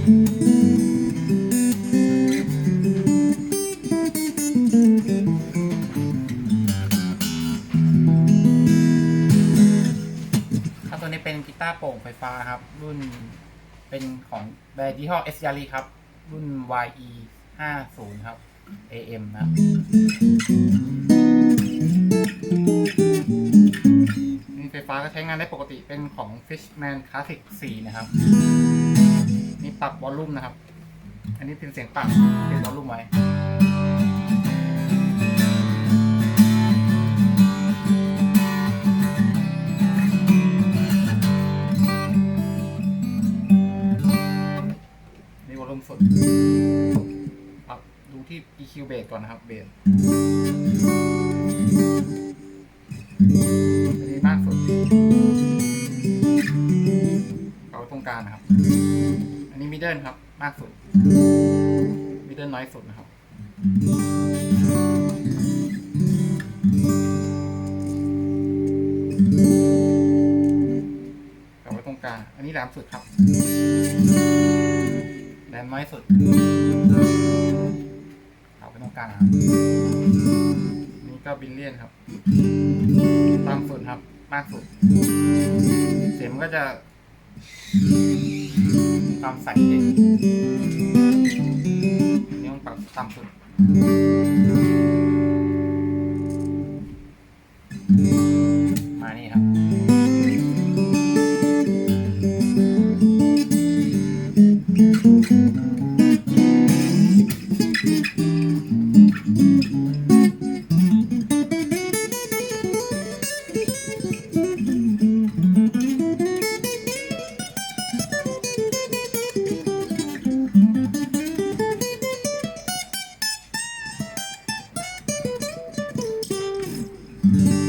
ตัวนี้เป็นกีตาร์โปร่งไฟฟ้าครับ รุ่นเป็นของแบรนด์ยี่ห้อ S Yaris ครับ รุ่น YE 50ครับ AM นะครับนี่ไฟฟ้าก็ใช้งานได้ปกติเป็นของ Fishman Classic 4 นะครับ ปรับวอลลุ่มนะครับ อันนี้เป็นเสียงปรับเป็นวอลลุ่มไว้นี่วอลลุ่มสุดครับดูที่ EQ เบสก่อนนะครับเบสอันนี้มากสุด เอาไว้ตรงกลางนะครับ นี้มิดเดิลครับ มากสุด มิดเดิลน้อยสุดนะครับเอาไว้ตรงกลาง อันนี้แหลมสุดครับ แหลมน้อยสุดเอาไปตรงกลางนะครับนี่ก็บิลเลียนครับต่ำสุดครับ มากสุด เสียงมันก็จะ ความใสเย็นนี่ต้องปรับต่ำสุดมานี่ครับ Mm-hmm.